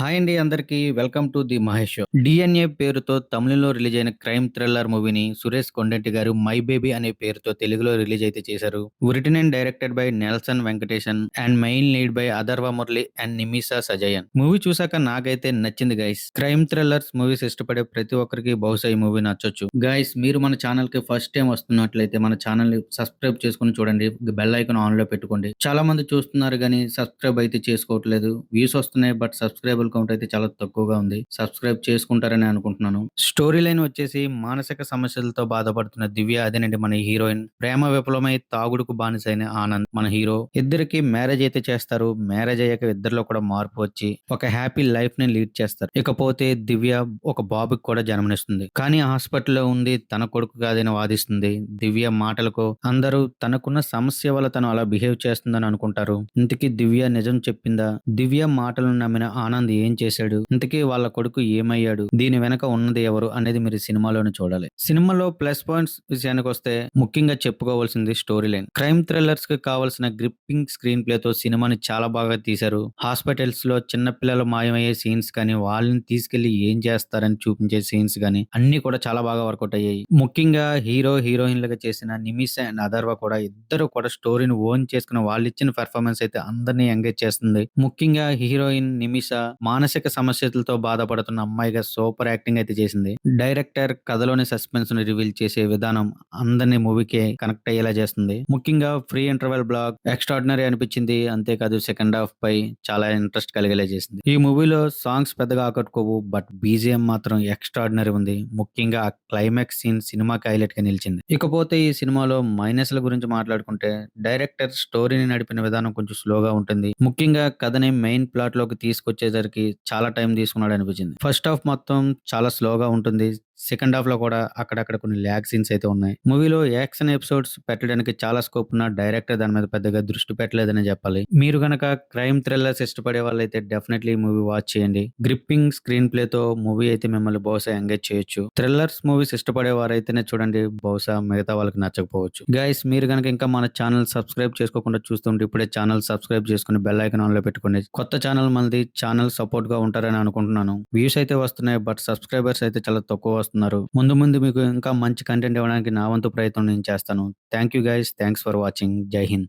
Hi అండి అందరికి. Welcome to the Mahesh show. DNA పేరుతో తమిళంలో రిలీజ్ అయిన క్రైమ్ థ్రిల్లర్ మూవీని సురేష్ కొండెంటి గారు మై బేబీ అనే పేరుతో తెలుగులో రిలీజ్ అయితే చేశారు. Written and directed by Nelson Venkatesan and main lead by Atharva Murali and Nimisha Sajayan movie చూసాక నాకైతే నచ్చింది గైస్ క్రైమ్ థ్రిల్లర్స్ మూవీస్ ఇష్టపడే ప్రతి ఒక్కరికి బహుశా ఈ మూవీ నచ్చొచ్చు. గైస్ మీరు మన ఛానల్కి ఫస్ట్ టైం వస్తున్నట్లయితే మన ఛానల్ని సబ్స్క్రైబ్ చేసుకుని చూడండి. బెల్ ఐకాన్ ఆన్లో పెట్టుకోండి. చాలా మంది చూస్తున్నారు కానీ సబ్స్క్రైబ్ అయితే చేసుకోవట్లేదు. వ్యూస్ వస్తున్నాయి బట్ కౌంట్ అయితే చాలా తక్కువగా ఉంది. సబ్స్క్రైబ్ చేసుకుంటారని అనుకుంటున్నాను. స్టోరీ లైన్ వచ్చేసి మానసిక సమస్యలతో బాధపడుతున్న దివ్య అదేనండి మన హీరోయిన్. ప్రేమ విఫలమై తాగుడుకు బానిసైన ఆనంద్ మన హీరో. ఇద్దరికి మ్యారేజ్ అయితే చేస్తారు. మ్యారేజ్ అయ్యాక ఇద్దరిలో కూడా మార్పు వచ్చి ఒక హ్యాపీ లైఫ్ని లీడ్ చేస్తారు. ఇకపోతే దివ్య ఒక బాబుకి కూడా జన్మనిస్తుంది. కానీ హాస్పిటల్లో ఉంది తన కొడుకు కాదని వాదిస్తుంది. దివ్య మాటలకు అందరూ తనకున్న సమస్య వల్ల తను అలా బిహేవ్ చేస్తుందని అనుకుంటారు. ఇంతకీ దివ్య నిజం చెప్పిందా? దివ్య మాటలను నమ్మిన ఆనంద్ ఏం చేశాడు? ఇంతకీ వాళ్ళ కొడుకు ఏమయ్యాడు? దీని వెనక ఉన్నది ఎవరు అనేది మీరు సినిమాలోనే చూడాలి. సినిమాలో ప్లస్ పాయింట్స్ విషయానికి వస్తే ముఖ్యంగా చెప్పుకోవాల్సింది స్టోరీ లైన్. క్రైమ్ థ్రిల్లర్స్కి కావాల్సిన గ్రిప్పింగ్ స్క్రీన్ ప్లే తో సినిమాని చాలా బాగా తీశారు. హాస్పిటల్స్లో చిన్న పిల్లలు మాయమయ్యే సీన్స్ కానీ వాళ్ళని తీసుకెళ్ళి ఏం చేస్తారని చూపించే సీన్స్ కానీ అన్ని కూడా చాలా బాగా వర్కౌట్ అయ్యాయి. ముఖ్యంగా హీరో హీరోయిన్లుగా చేసిన నిమిష అండ్ అదర్వ కూడా ఇద్దరు కూడా స్టోరీని ఓన్ చేసుకున్న వాళ్ళు ఇచ్చిన పెర్ఫార్మెన్స్ అయితే అందరినీ ఎంగేజ్ చేస్తుంది. ముఖ్యంగా హీరోయిన్ నిమిష మానసిక సమస్యలతో బాధపడుతున్న అమ్మాయిగా సూపర్ యాక్టింగ్ అయితే చేసింది. డైరెక్టర్ కథలోని సస్పెన్స్ని రివీల్ చేసే విధానం అందరినీ మూవీకి కనెక్ట్ అయ్యేలా చేస్తుంది. ముఖ్యంగా ఫ్రీ ఇంటర్వెల్ బ్లాక్ ఎక్స్ట్రాడినరీ అనిపించింది. అంతేకాదు సెకండ్ హాఫ్ పై చాలా ఇంట్రెస్ట్ కలిగేలా చేసింది. ఈ మూవీలో సాంగ్స్ పెద్దగా ఆకట్టుకోవు. బట్ బీజిఎం మాత్రం ఎక్స్ట్రాడినరీ ఉంది. ముఖ్యంగా క్లైమాక్స్ సీన్ సినిమాకి హైలైట్గా నిలిచింది. ఇకపోతే ఈ సినిమాలో మైనస్ల గురించి మాట్లాడుకుంటే డైరెక్టర్ స్టోరీని నడిపిన విధానం కొంచెం స్లోగా ఉంటుంది. ముఖ్యంగా కథని మెయిన్ ప్లాట్లోకి తీసుకొచ్చేసరికి చాలా టైం తీసుకున్నాడు అనిపించింది ఫస్ట్ హాఫ్ మొత్తం చాలా స్లోగా ఉంటుంది. సెకండ్ హాఫ్లో కూడా అక్కడక్కడ కొన్ని ల్యాగ్ సీన్స్ అయితే ఉన్నాయి. మూవీలో యాక్షన్ ఎపిసోడ్స్ పెట్టడానికి చాలా స్కోప్ ఉన్న డైరెక్టర్ దాని మీద పెద్దగా దృష్టి పెట్టలేదని చెప్పాలి. మీరు గనక క్రైమ్ థ్రిల్లర్స్ ఇష్టపడే వాళ్ళైతే డెఫినెట్లీ మూవీ వాచ్ చేయండి. గ్రిప్పింగ్ స్క్రీన్ ప్లే తో మూవీ అయితే మిమ్మల్ని బహుశా ఎంగేజ్ చేయొచ్చు. థ్రిల్లర్స్ మూవీస్ ఇష్టపడే వారైతేనే చూడండి బహుశా మిగతా వాళ్ళకి నచ్చకపోవచ్చు. గైస్ మీరు గనక ఇంకా మన ఛానల్ సబ్స్క్రైబ్ చేసుకోకుండా చూస్తుంటే ఇప్పుడే ఛానల్ సబ్స్క్రైబ్ చేసుకుని బెల్ ఐకాన్ ఆన్లో పెట్టుకోండి. కొత్త ఛానల్ మనది ఛానల్ సపోర్ట్గా ఉంటారని అనుకుంటున్నాను. వ్యూస్ అయితే వస్తున్నాయి బట్ సబ్స్క్రైబర్స్ అయితే చాలా తక్కువ వస్తున్నారు ముందు ముందు మీకు ఇంకా మంచి కంటెంట్ ఇవ్వడానికి నా వంతు ప్రయత్నం నేను చేస్తాను. Thank you guys thanks for watching జై హింద్